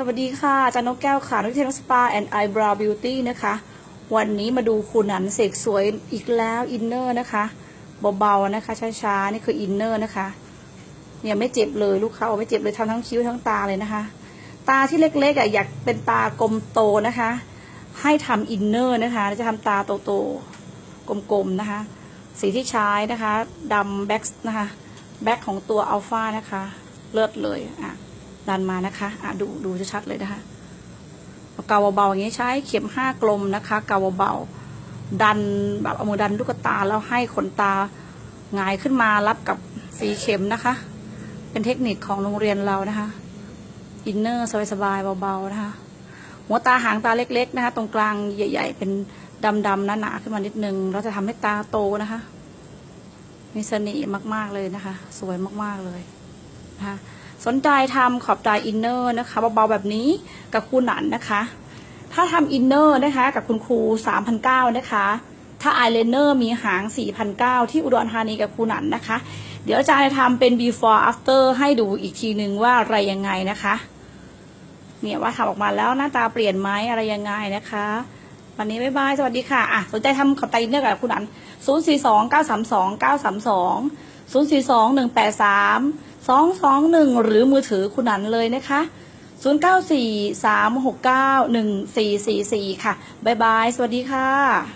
สวัสดีค่ะอาจารย์นกแก้วค่ะนักเทนสปาแอนด์ไอบราวบิวตี้นะคะ วันนี้มาดูคุณหนันเสกสวยอีกแล้วอินเนอร์นะคะเบาๆนะคะช้าๆนี่คืออินเนอร์นะคะ เนี่ยไม่เจ็บเลยลูกค้าไม่เจ็บเลยทำทั้งคิ้วทั้งตาเลยนะคะ ตาที่เล็กๆอะอยากเป็นตากลมโตนะคะ ให้ทำอินเนอร์นะคะจะทำตาโตๆกลมๆนะคะ สีที่ใช้นะคะดำแบ็กนะคะแบ็กของตัวอัลฟานะคะ เลิศเลยอะ ดันมานะคะอะดูดูชัดๆเลยนะคะเกาเบาๆอย่างนี้ใช้เข็มห้ากลมนะคะ เกาเบาๆดันแบบเอามือดันลูกตาแล้วให้ขนตาหงายขึ้นมารับกับสีเข็มนะคะ เป็นเทคนิคของโรงเรียนเรานะคะ อินเนอร์สบายๆเบาๆนะคะ หัวตาหางตาเล็ก ๆ นะคะ ตรงกลางใหญ่ ๆ เป็นดำๆหนาๆขึ้นมานิดนึงเราจะทำให้ตาโตนะคะมีเสน่ห์มากๆเลยนะคะ สวยมากๆเลยนะคะ สนใจทำขอบตาอินเนอร์นะคะเบาๆแบบนี้กับครูหนันนะคะ ถ้าทำอินเนอร์นะคะกับคุณครู3,900นะคะ ถ้าอายไลเนอร์มีหาง4,900ที่อุดรธานีกับครูหนันนะคะ เดี๋ยวอาจารย์จะทำเป็น before after ให้ดูอีกทีนึงว่าอะไรยังไงนะคะเนี่ยว่าทำออกมาแล้วหน้าตาเปลี่ยนไหมอะไรยังไงนะคะ วันนี้บ๊ายบาย สวัสดีค่ะอะสนใจทำขอบตาอินเนอร์กับคุณอัน 0 4 2 9 3 2 9 3 2 0 4 2 1 8 3 2 2 1 หรือมือถือคุณอันเลยนะคะ 0 9 4 3 6 9 1 4 4 4 ค่ะ บ๊ายบาย สวัสดีค่ะ